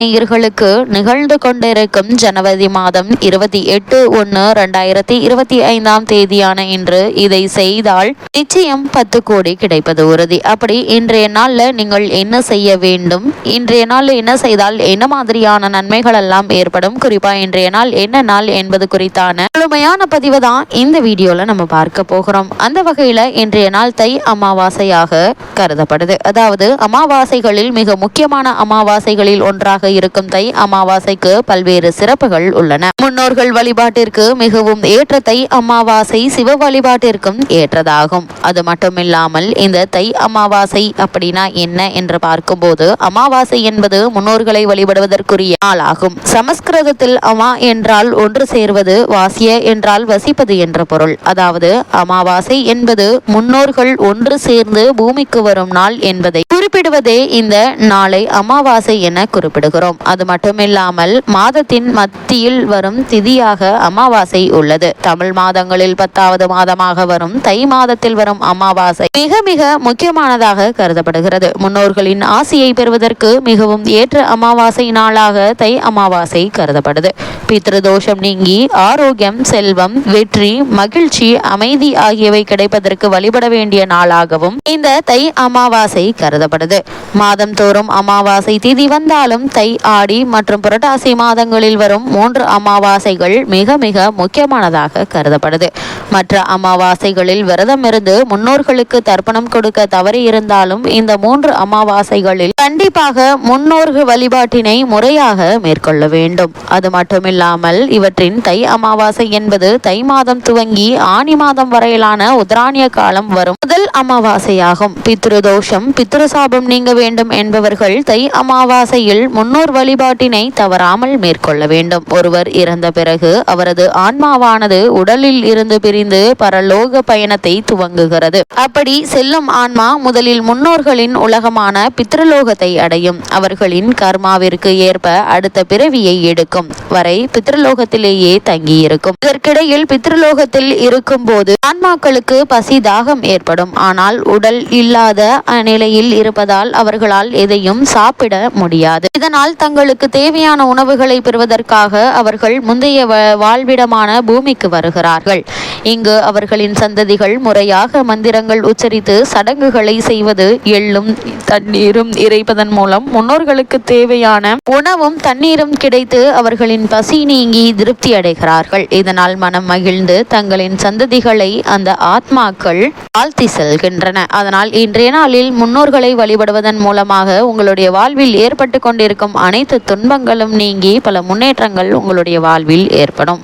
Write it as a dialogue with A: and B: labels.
A: நேயர்களுக்கு நிகழ்ந்து கொண்டிருக்கும் ஜனவரி மாதம் இருபத்தி எட்டு ஒன்று ரெண்டாயிரத்தி இருபத்தி ஐந்தாம் தேதியான இன்று இதை செய்தால் நிச்சயம் பத்து கோடி கிடைப்பது உறுதி. அப்படி இன்றைய நாளில் நீங்கள் என்ன செய்ய வேண்டும்? இன்றைய நாளில் என்ன செய்தால் என்ன மாதிரியான நன்மைகள் எல்லாம் ஏற்படும்? குறிப்பாக இன்றைய நாள் என்ன நாள் என்பது குறித்தான முழுமையான பதிவு தான் இந்த வீடியோவில் நம்ம பார்க்க போகிறோம். அந்த வகையில் இன்றைய நாள் தை அமாவாசையாக கருதப்படுது. அதாவது அமாவாசைகளில் மிக முக்கியமான அமாவாசைகளில் ஒன்றாக இருக்கும் தை அமாவாசைக்கு பல்வேறு சிறப்புகள் உள்ளன. முன்னோர்கள் வழிபாட்டிற்கு மிகவும் ஏற்ற தை அமாவாசை சிவ வழிபாட்டிற்கும் ஏற்றதாகும். அது மட்டுமில்லாமல் இந்த தை அமாவாசை அப்படின்னா என்ன என்று பார்க்கும்போது அமாவாசை என்பது முன்னோர்களை வழிபடுவதற்குரிய நாளாகும். சமஸ்கிருதத்தில் அமா என்றால் ஒன்று சேர்வது வாசிய என்றால் வசிப்பது என்ற பொருள். அதாவது அமாவாசை என்பது முன்னோர்கள் ஒன்று சேர்ந்து பூமிக்கு வரும் நாள் என்பதை குறிப்பிடுவதே இந்த நாளை அமாவாசை என குறிப்பிடுகிறோம். அது மட்டுமில்லாமல் மாதத்தின் மத்தியில் வரும் திதியாக அமாவாசை உள்ளது. தமிழ் மாதங்களில் பத்தாவது மாதமாக வரும் தை மாதத்தில் வரும் அமாவாசை மிக மிக முக்கியமானதாக கருதப்படுகிறது. முன்னோர்களின் ஆசியை பெறுவதற்கு மிகவும் ஏற்ற அமாவாசை நாளாக தை அமாவாசை கருதப்படுது. பித்ருதோஷம் நீங்கி ஆரோக்கியம் செல்வம் வெற்றி மகிழ்ச்சி அமைதி ஆகியவை கிடைப்பதற்கு வழிபட வேண்டிய நாளாகவும் இந்த தை அமாவாசை கருதப்படுது. மாதம் தோறும் அமாவாசை திதி வந்தாலும் தை ஆடி மற்றும் புரட்டாசி மாதங்களில் வரும் மூன்று அமாவாசைகள் மிக மிக முக்கியமானதாக கருதப்படுது. மற்ற அமாவாசைகளில் விரதம் இருந்து முன்னோர்களுக்கு தர்ப்பணம் கொடுக்க தவறி இருந்தாலும் இந்த மூன்று அமாவாசைகளில் கண்டிப்பாக முன்னோர்கள் வழிபாட்டினை முறையாக மேற்கொள்ள வேண்டும். அது மட்டுமில்லாமல் இவற்றின் தை அமாவாசை என்பது தை மாதம் துவங்கி ஆணி மாதம் வரையிலான உத்ராணிய காலம் வரும் முதல் அமாவாசையாகும். பித்ரு தோஷம் பித்ரு சாபம் நீங்க வேண்டும் என்பவர்கள் தை அமாவாசையில் முன்னோர் வழிபாட்டினை தவறாமல் மேற்கொள்ள வேண்டும். ஒருவர் இறந்த பிறகு அவரது ஆன்மாவானது உடலில் இருந்து பிரிந்து பரலோக பயணத்தை துவங்குகிறது. அப்படி செல்லும் ஆன்மா முதலில் முன்னோர்களின் உலகமான பித்ருலோகத்தை அடையும். அவர்களின் கர்மாவிற்கு ஏற்ப அடுத்த பிறவியை எடுக்கும். வரை பித்ருலோகத்திலேயே தங்கியிருக்கும். இதற்கிடையில் பித்ருலோகத்தில் இருக்கும் போது ஆன்மாக்களுக்கு பசி தாகம் ஏற்படும். ஆனால் உடல் இல்லாத நிலையில் இருப்பதால் அவர்களால் எதையும் சாப்பிட முடியாது. இதனால் இதனால் தங்களுக்கு தேவையான உணவுகளை பெறுவதற்காக அவர்கள் முந்தைய வாழ்விடமான பூமிக்கு வருகிறார்கள். இங்கு அவர்களின் சந்ததிகள் முறையாக மந்திரங்கள் உச்சரித்து சடங்குகளை செய்வது எள்ளும் தண்ணீரும் இறைப்பதன் மூலம் முன்னோர்களுக்கு தேவையான உணவும் தண்ணீரும் கிடைத்து அவர்களின் பசி நீங்கி திருப்தி அடைகிறார்கள். இதனால் மனம் மகிழ்ந்து தங்களின் சந்ததிகளை அந்த ஆத்மாக்கள் வாழ்த்தி செல்கின்றன. அதனால் இன்றைய நாளில் முன்னோர்களை வழிபடுவதன் மூலமாக உங்களுடைய வாழ்வில் ஏற்பட்டு கொண்டிருக்கும் அனைத்து துன்பங்களும் நீங்கி பல முன்னேற்றங்கள் உங்களுடைய வாழ்வில் ஏற்படும்.